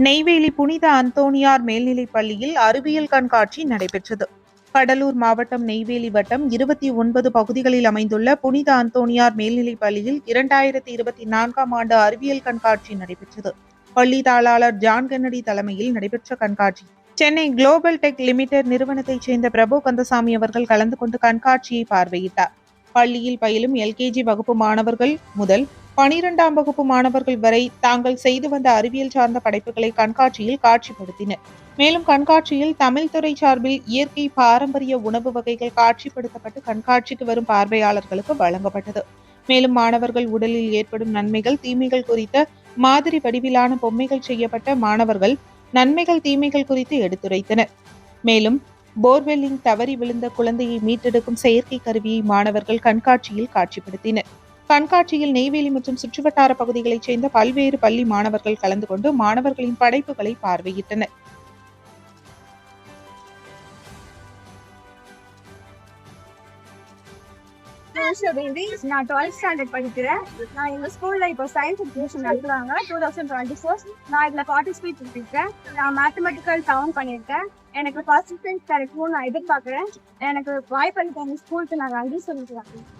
நெய்வேலி புனித அந்தோணியார் மேல்நிலைப் பள்ளியில் அறிவியல் கண்காட்சி நடைபெற்றது. கடலூர் மாவட்டம் நெய்வேலி வட்டம் இருபத்தி ஒன்பது பகுதிகளில் அமைந்துள்ள புனித அந்தோணியார் மேல்நிலைப் பள்ளியில் இரண்டாயிரத்தி இருபத்தி நான்காம் ஆண்டு அறிவியல் கண்காட்சி நடைபெற்றது. பள்ளி தாளாளர் ஜான் கென்னடி தலைமையில் நடைபெற்ற கண்காட்சி. சென்னை குளோபல் டெக் லிமிடெட் நிறுவனத்தைச் சேர்ந்த பிரபு கந்தசாமி அவர்கள் கலந்து கொண்டு கண்காட்சியை பார்வையிட்டார். பள்ளியில் பயிலும் எல்கேஜி வகுப்பு மாணவர்கள் முதல் பனிரெண்டாம் வகுப்பு மாணவர்கள் வரை தாங்கள் செய்து வந்த அறிவியல் சார்ந்த படைப்புகளை கண்காட்சியில் காட்சிப்படுத்தினர். மேலும் கண்காட்சியில் தமிழ் துறை சார்பில் இயற்கை பாரம்பரிய உணவு வகைகள் காட்சிப்படுத்தப்பட்டு கண்காட்சிக்கு வரும் பார்வையாளர்களுக்கு வழங்கப்பட்டது. மேலும் மாணவர்கள் உடலில் ஏற்படும் நன்மைகள் தீமைகள் குறித்த மாதிரி வடிவிலான பொம்மைகள் செய்யப்பட்ட மாணவர்கள் நன்மைகள் தீமைகள் குறித்து எடுத்துரைத்தனர். மேலும் போர்வெல்லிங் தவறி விழுந்த குழந்தையை மீட்டெடுக்கும் செயற்கை கருவியை மாணவர்கள் கண்காட்சியில் காட்சிப்படுத்தினர். கண்காட்சியில் நெய்வேலி மற்றும் சுற்றுவட்டார பகுதிகளைச் சேர்ந்த பல்வேறு பள்ளி மாணவர்கள் கலந்து கொண்டு மாணவர்களின் படைப்புகளை பார்வையிட்டனர். பேபி நான் டுவெல்த் ஸ்டாண்டர்ட் படிக்கிறேன். நான் எங்கள் ஸ்கூலில் இப்போ சயின்ஸ் எக்ஸிபிஷன் நடத்துகிறாங்க டூ தௌசண்ட் டுவெண்ட்டி ஃபோர் நான் இதில் பார்ட்டிசிபேட் பண்ணியிருக்கேன். நான் மேத்தமெட்டிக்கல் டவுன் பண்ணியிருக்கேன். எனக்கு ஃபர்ஸ்ட் ப்ரைஸ் கிடைக்கும்னு நான் எதிர்பார்க்குறேன். எனக்கு வாய்ப்பளித்த எங்கள் ஸ்கூலுக்கு நான் நன்றி சொல்லிக்கிறேன்.